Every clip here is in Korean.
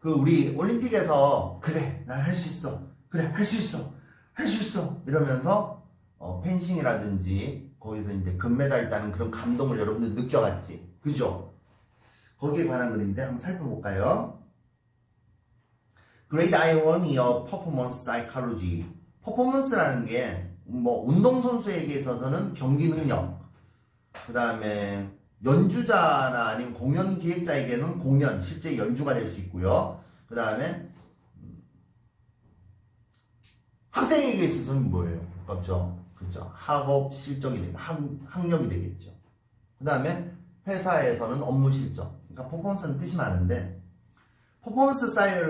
그 우리 올림픽에서 그래 난 할 수 있어. 그래 할 수 있어. 할 수 있어. 이러면서 어, 펜싱이라든지 거기서 이제 금메달 따는 그런 감동을 여러분들 느껴봤지. 그죠? 거기에 관한 글인데 한번 살펴볼까요? Great Irony of Performance Psychology. 퍼포먼스라는 게 뭐 운동선수에게 있어서는 경기 능력. 그 다음에 연주자나 아니면 공연 기획자에게는 공연, 실제 연주가 될 수 있고요. 그 다음에 학생에게 있어서는 뭐예요? 가깝죠? 그죠? 학업 실적이 학, 학력이 되겠죠. 그 다음에 회사에서는 업무 실적. 그러니까 퍼포먼스는 뜻이 많은데 퍼포먼스 사이,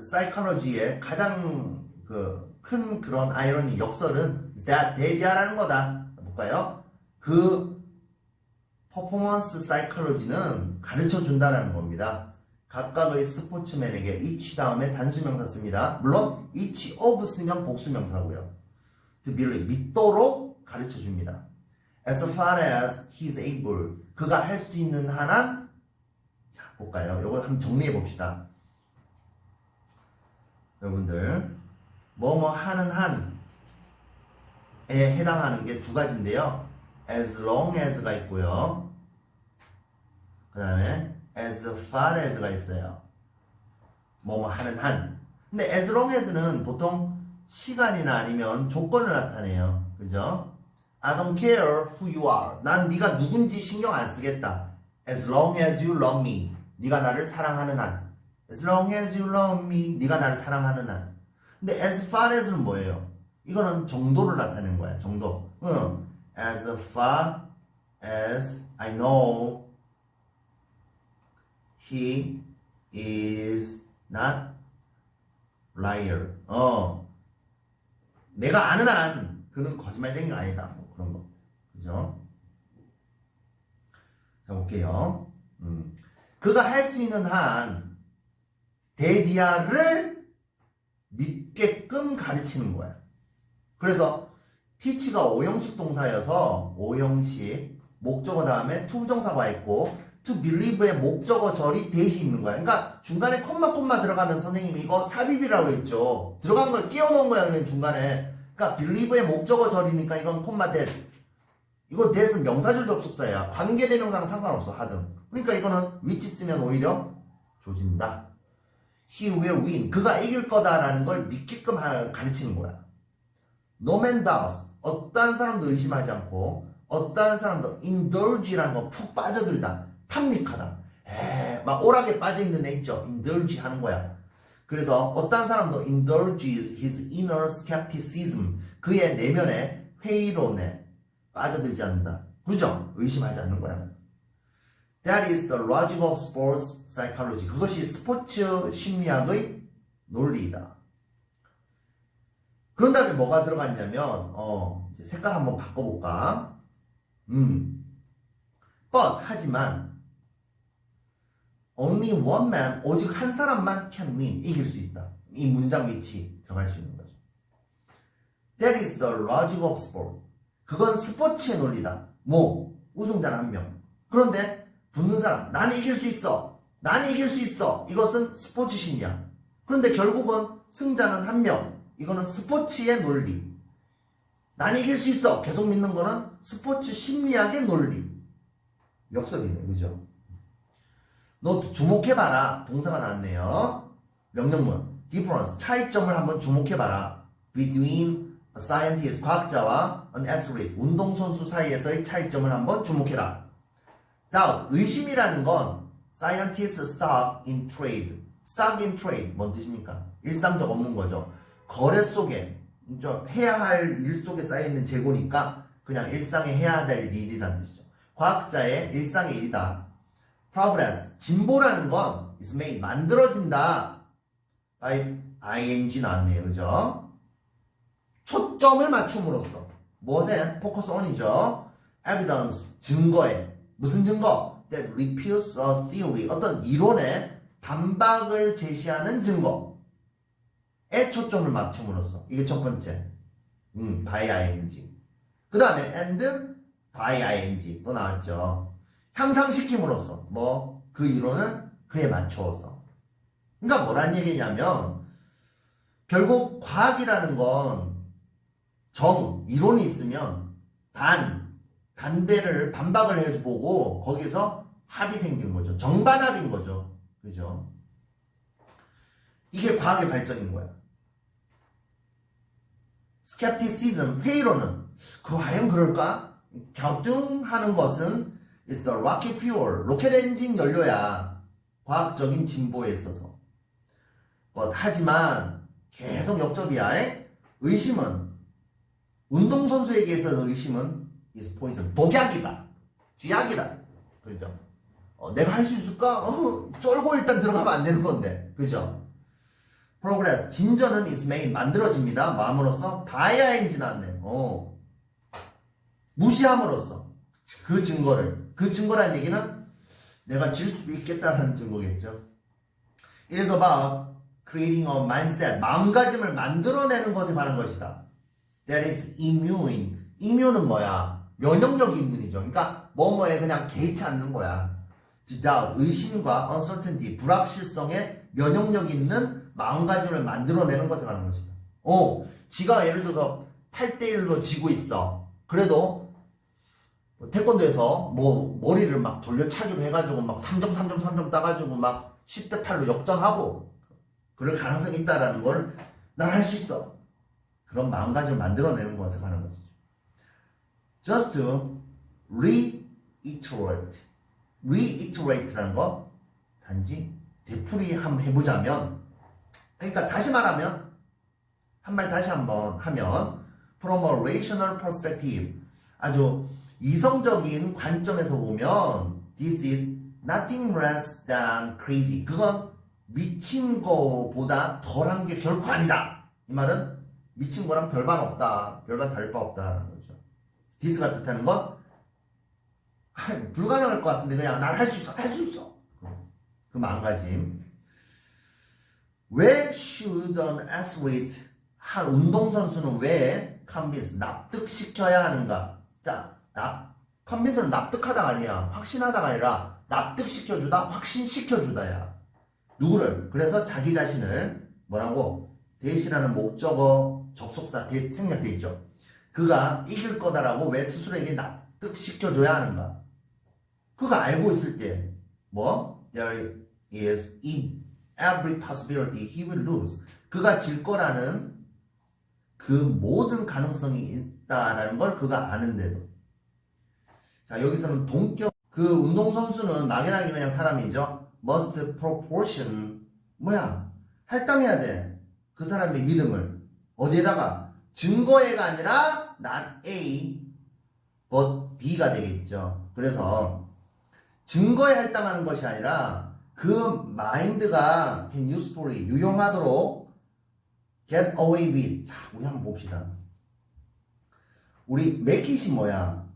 사이컬러지의 가장 그 큰 그런 아이러니 역설은 대디아라는 거다. 볼까요? 그 퍼포먼스 사이컬러지는 가르쳐 준다라는 겁니다. 각각의 스포츠맨에게 each 다음에 단수명사 씁니다. 물론 each of 쓰면 복수명사고요. to believe 믿도록 가르쳐 줍니다. as far as he is able 그가 할 수 있는 한은 자 볼까요? 이거 한번 정리해 봅시다. 여러분들 뭐뭐 하는 한에 해당하는 게 두 가지인데요. As long as가 있고요. 그 다음에 as far as가 있어요. 뭐뭐 하는 한. 근데 as long as는 보통 시간이나 아니면 조건을 나타내요. 그죠? I don't care who you are. 난 네가 누군지 신경 안 쓰겠다. As long as you love me. 네가 나를 사랑하는 한. As long as you love me. 네가 나를 사랑하는 한. 근데 as far as는 뭐예요? 이거는 정도를 나타내는 거야. 정도. 응. As far as I know he is not liar. 어. 내가 아는 한 그는 거짓말쟁이가 아니다. 뭐 그런 거. 그죠? 자, 볼게요. 음. 그가 할 수 있는 한 데디아를 믿게끔 가르치는 거야. 그래서 teach가 오형식 동사여서 오형식 목적어 다음에 to 부정사가 있고 to believe의 목적어 절이 대시 있는 거야. 그러니까 중간에 콤마 콤마 들어가면 선생님이 이거 삽입이라고 했죠. 들어간 걸 끼워놓은 거야 그냥 중간에. 그러니까 believe의 목적어 절이니까 이건 콤마 대 이거 대는 명사절 접속사야. 관계대명사랑 상관없어 하등. 그러니까 이거는 위치 쓰면 오히려 조진다. He will win. 그가 이길 거다라는 걸 믿게끔 하- 가르치는 거야. No man doubts. 어떠한 사람도 의심하지 않고 어떠한 사람도 indulge라는 거 푹 빠져들다. 탐닉하다. 에, 막 오락에 빠져있는 애 있죠. indulge 하는 거야. 그래서 어떠한 사람도 indulges his inner skepticism. 그의 내면의 회의론에 빠져들지 않는다. 그죠? 의심하지 않는 거야. That is the logic of sports psychology. 그것이 스포츠 심리학의 논리이다. 그런 다음에 뭐가 들어갔냐면, 어, 색깔 한번 바꿔볼까? 음. But, 하지만, only one man, 오직 한 사람만 can win, 이길 수 있다. 이 문장 위치 들어갈 수 있는 거죠. That is the logic of sport. 그건 스포츠의 논리다. 뭐, 우승자는 한 명. 그런데, 붙는 사람, 나는 이길 수 있어. 나는 이길 수 있어. 이것은 스포츠 심리학. 그런데 결국은 승자는 한 명. 이거는 스포츠의 논리. 난 이길 수 있어. 계속 믿는 거는 스포츠 심리학의 논리. 역설이네. 그죠? 너 주목해봐라. 동사가 나왔네요. 명령문. difference. 차이점을 한번 주목해봐라. between a scientist. 과학자와 an athlete. 운동선수 사이에서의 차이점을 한번 주목해라. doubt. 의심이라는 건 scientists stock in trade. stock in trade. 뭔 뜻입니까? 일상적 업무인 거죠. 거래 속에 저 해야 할 일 속에 쌓여있는 재고니까 그냥 일상에 해야 될 일이라는 뜻이죠. 과학자의 일상의 일이다. progress, 진보라는 건 is made, 만들어진다. by ing 나왔네요. 그죠? 초점을 맞춤으로써 무엇에? focus on이죠. evidence, 증거에. 무슨 증거? that refutes a theory, 어떤 이론에 반박을 제시하는 증거. 에 초점을 맞춤으로써 이게 첫 번째 음, by ing 그 다음에 and by ing 또 나왔죠 향상시킴으로써 뭐 그 이론을 그에 맞추어서 그러니까 뭐란 얘기냐면 결국 과학이라는 건 정, 이론이 있으면 반, 반대를 반박을 해보고 거기서 합이 생기는 거죠. 정반합인 거죠. 그죠? 이게 과학의 발전인 거야. 스캡티시즘, 회의론은 그 과연 그럴까? 갸우뚱하는 것은 is the rocket fuel, 로켓 엔진 연료야. 과학적인 진보에 있어서. But 하지만 계속 역접이야. 에? 의심은 운동선수에게서 의심은 is poison, 독약이다. 쥐약이다. 그죠? 어, 내가 할 수 있을까? 어, 쫄고 일단 들어가면 안 되는 건데. 그죠? Progress, 진전은 is made, 만들어집니다. 마음으로써 바야인지 나왔네. 어. 무시함으로써 그 증거를. 그 증거란 얘기는 내가 질 수도 있겠다는 증거겠죠. It is about creating a mindset, 마음가짐을 만들어내는 것에 관한 것이다. That is immune. immune은 뭐야? 면역력이 있는이죠. 그러니까 뭐뭐에 그냥 개의치 않는 거야. Doubt, 의심과 uncertainty, 불확실성에 면역력 있는 마음가짐을 만들어내는 것에 관한 것이다. 어, 지가 예를 들어서 8대1로 지고 있어. 그래도 뭐 태권도에서 뭐 머리를 막 돌려차기로 해가지고 막 3점, 3점, 3점 따가지고 막 10대 8로 역전하고 그럴 가능성이 있다라는 걸 난 할 수 있어. 그런 마음가짐을 만들어내는 것에 관한 것이죠. Just to reiterate. reiterate라는 거 단지 되풀이 한번 해보자면 그러니까 다시 말하면 한 말 다시 한번 하면 from a rational perspective 아주 이성적인 관점에서 보면 this is nothing less than crazy. 그건 미친 거보다 덜한 게 결코 아니다. 이 말은 미친 거랑 별반 없다 별반 다를 바 없다라는 거죠. this가 뜻하는 건 아이, 불가능할 것 같은데 그냥 난 할 수 있어 할 수 있어. 그 마음가짐 왜 should an athlete 한 운동선수는 왜 convince 납득시켜야 하는가? 자 납, convince는 납득하다가 아니야. 확신하다가 아니라 납득시켜주다 확신시켜주다야. 누구를? 그래서 자기 자신을 뭐라고? 대시라는 목적어 접속사 대 생략돼 있죠. 그가 이길 거다라고 왜 스스로에게 납득시켜줘야 하는가? 그가 알고 있을 때 뭐? There is every possibility he will lose. 그가 질 거라는 그 모든 가능성이 있다라는 걸 그가 아는데도. 자, 여기서는 동격. 그 운동선수는 막연하게 그냥 사람이죠. must proportion. 뭐야? 할당해야 돼. 그 사람의 믿음을. 어디에다가? 증거에가 아니라 not A, but B가 되겠죠. 그래서 증거에 할당하는 것이 아니라 그 마인드가 can usefully 유용하도록 get away with. 자 우리 한번 봅시다. 우리 맥깃이 뭐야?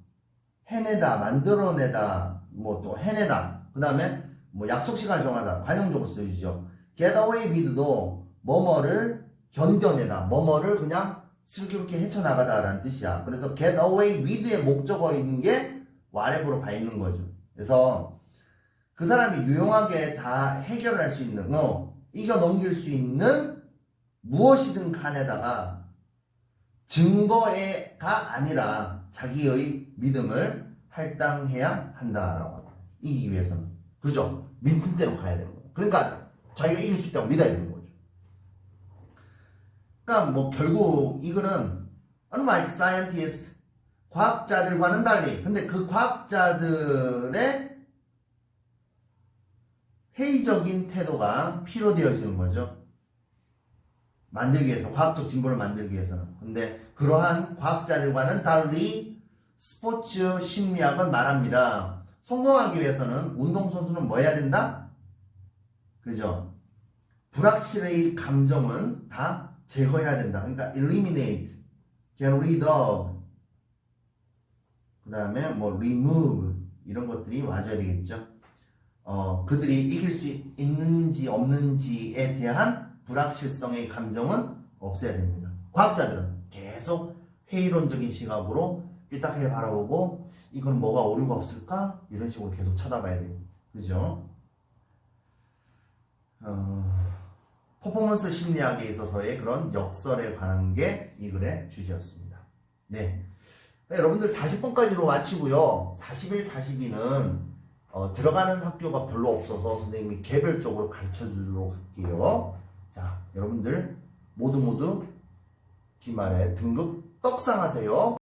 해내다 만들어내다 뭐 또 해내다. 그 다음에 뭐 약속 시간을 정하다. 관용적으로 쓰이죠. get away with도 뭐뭐를 견뎌내다. 뭐뭐를 그냥 슬기롭게 헤쳐나가다 라는 뜻이야. 그래서 get away with의 목적어인 게 whatever로 가 있는 거죠. 그래서 그 사람이 유용하게 다 해결할 수 있는 거, 이겨 넘길 수 있는 무엇이든 간에다가 증거가 아니라 자기의 믿음을 할당해야 한다라고. 이기기 위해서는. 그죠? 믿는 대로 가야 되는 거예요. 그러니까 자기가 이길 수 있다고 믿어야 되는 거죠. 그러니까 뭐 결국 이거는 unlike scientists 과학자들과는 달리 근데 그 과학자들의 회의적인 태도가 필요되어지는 거죠. 만들기 위해서 과학적 진보를 만들기 위해서는 근데 그러한 과학자들과는 달리 스포츠 심리학은 말합니다. 성공하기 위해서는 운동선수는 뭐 해야 된다? 그죠? 불확실의 감정은 다 제거해야 된다. 그러니까 eliminate, get rid of, 그 다음에 뭐 remove 이런 것들이 와줘야 되겠죠. 어, 그들이 이길 수 있는지 없는지에 대한 불확실성의 감정은 없애야 됩니다. 과학자들은 계속 회의론적인 시각으로 삐딱하게 바라보고 이건 뭐가 오류가 없을까? 이런 식으로 계속 쳐다봐야 돼요. 그죠? 어... 퍼포먼스 심리학에 있어서의 그런 역설에 관한 게 이 글의 주제였습니다. 네. 네, 여러분들 40번까지로 마치고요. 41, 42는 어, 들어가는 학교가 별로 없어서 선생님이 개별적으로 가르쳐 주도록 할게요. 자, 여러분들 모두 모두 기말에 등급 떡상하세요.